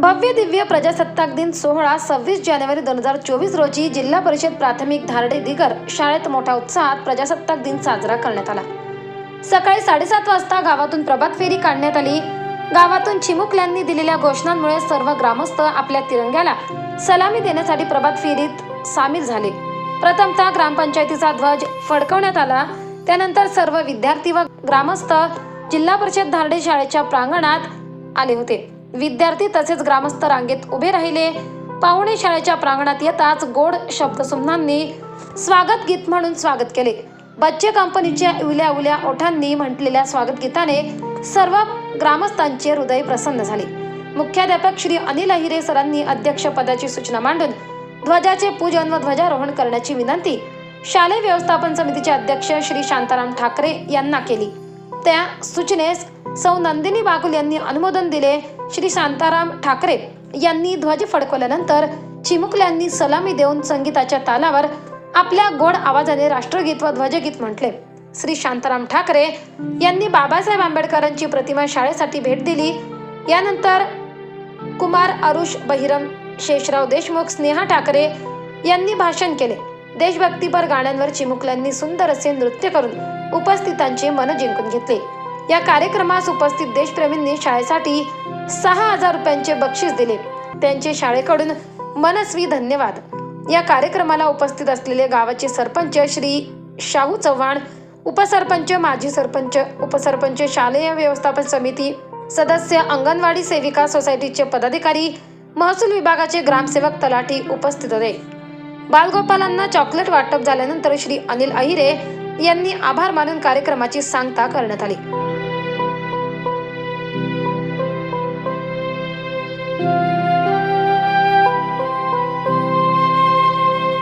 भव्य दिव्य प्रजासत्ताक दिन सोहळा सव्वीस जानेवारी दोन हजार चोवीस रोजी जिल्हा परिषद प्राथमिक धारडे दिगर शाळेत मोठ्या उत्साहात प्रजासत्ताक दिन साजरा करण्यात आला. सकाळी साडेसात वाजता गावातून प्रभात फेरी काढण्यात आली. गावातून चिमुकल्यांनी दिलेल्या घोषणांमुळे सर्व ग्रामस्थ आपल्या तिरंग्याला सलामी देण्यासाठी प्रभात फेरीत सामील झाले. प्रथमतः ग्रामपंचायतीचा ध्वज फडकवण्यात आला. त्यानंतर सर्व विद्यार्थी व ग्रामस्थ जिल्हा परिषद धारडे शाळेच्या प्रांगणात आले होते. विद्यार्थी तसेच ग्रामस्थ रांगेत उभे राहिले. पाहुणे शाळेच्या प्रांगणात येताच गोड शब्दसुमनांनी स्वागत गीत म्हणून स्वागत केले. बच्चे कंपनीच्या उल्या उल्या ओठांनी म्हटलेल्या स्वागत गीताने सर्व ग्रामस्थांचे हृदय प्रसन्न झाले. मुख्याध्यापक श्री अनिल अहिरे सरांनी अध्यक्षपदाची सूचना मांडून ध्वजाचे पूजन व ध्वजारोहण करण्याची विनंती शालेय व्यवस्थापन समितीचे अध्यक्ष श्री शांताराम ठाकरे यांना केली. त्या सूचनेस सौ नंदिनी बागुल यांनी अनुमोदन दिले. श्री शांताराम ठाकरे यांनी ध्वज फडकवल्यानंतर चिमुकल्यांनी सलामी देऊन संगीताच्या तालावर आपल्या गोड आवाजाने राष्ट्रगीत व ध्वजगीत म्हटले. श्री शांताराम ठाकरे यांनी बाबासाहेब आंबेडकरांची प्रतिमा शाळेसाठी भेट दिली. यानंतर कुमार अरुष बहिरम शेषराव देशमुख स्नेहा ठाकरे यांनी भाषण केले. देशभक्तीपर गाण्यांवर चिमुकल्यांनी सुंदर असे नृत्य करून उपस्थितांचे मन जिंकून घेतले. या कार्यक्रमास उपस्थित देशप्रेमींनी शाळेसाठी सहा हजार रुपयांचे बक्षीस दिले. त्यांचे शाळेकडून मनस्वी धन्यवाद. या कार्यक्रमाला उपस्थित असलेले गावाचे सरपंच श्री शाहू चव्हाण उपसरपंच माजी सरपंच उपसरपंच शालेय व्यवस्थापन समिती सदस्य अंगणवाडी सेविका सोसायटीचे पदाधिकारी महसूल विभागाचे ग्रामसेवक तलाठी उपस्थित होते. बालगोपालांना चॉकलेट वाटप झाल्यानंतर श्री अनिल अहिरे यांनी आभार मानून कार्यक्रमाची सांगता करण्यात आली.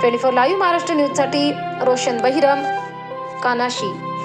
ट्वेंटी फोर लाईव्ह महाराष्ट्र न्यूजसाठी रोशन बहिरम कानाशी.